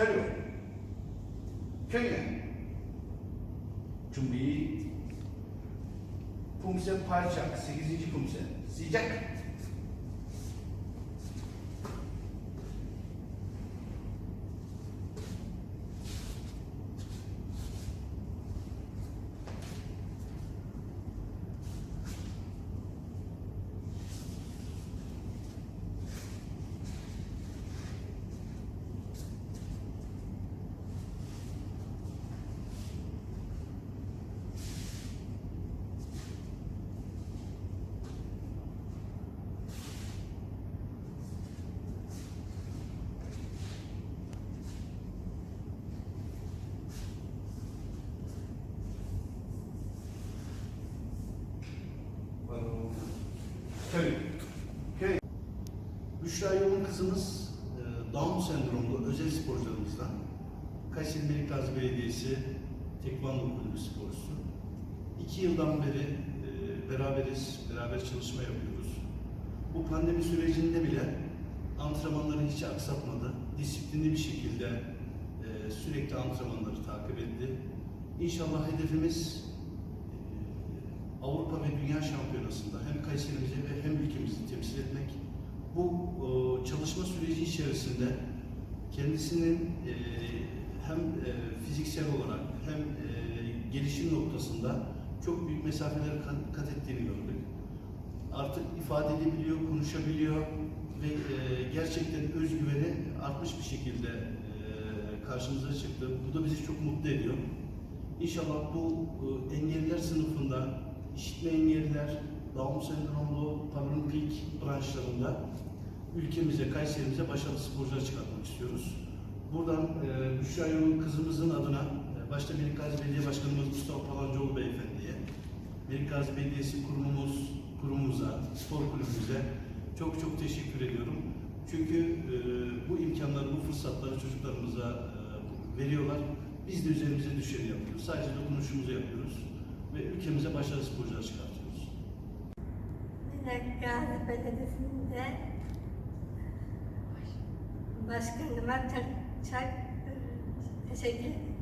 자료. 표현 준비. 품셈 파이착 시기지지 품셈 시작. Köy. Köy. Büşra Yolun kızımız e, Down sendromlu özel sporcularımızdan. Kayseri Melik Gazi Belediyesi Tekvando Kulübü sporcusu. İki yıldan beri e, beraberiz, beraber çalışma yapıyoruz. Bu pandemi sürecinde bile antrenmanları hiç aksatmadı. Disiplinli bir şekilde e, sürekli antrenmanları takip etti. İnşallah hedefimiz Avrupa Şampiyonası'nda hem Kayserimizi ve hem ülkemizi temsil etmek. Bu e, çalışma süreci içerisinde kendisinin e, hem e, fiziksel olarak hem gelişim noktasında çok büyük mesafeler kat, ettiğini gördük. Artık ifade edebiliyor, konuşabiliyor ve gerçekten özgüveni artmış bir şekilde karşımıza çıktı. Bu da bizi çok mutlu ediyor. İnşallah bu e, engelliler sınıfında işitme engelliler, Down sendromlu, paralimpik branşlarında ülkemize, Kayserimize başarılı sporcular çıkartmak istiyoruz. Buradan e, Büşra kızımızın adına e, başta Melik Gazi Belediye Başkanımız Mustafa Palancıoğlu Beyefendi'ye, Melik Gazi Belediyesi kurumumuz, kurumumuza, spor kulübümüze çok çok teşekkür ediyorum. Çünkü e, bu imkanları, bu fırsatları çocuklarımıza e, veriyorlar. Biz de üzerimize düşeni yapıyoruz. Sadece dokunuşumuzu yapıyoruz ve ülkemize başarılı sporcular çıkartıyoruz. Gazi Belediyesi'nde başkanıma çok, çok teşekkür ederim.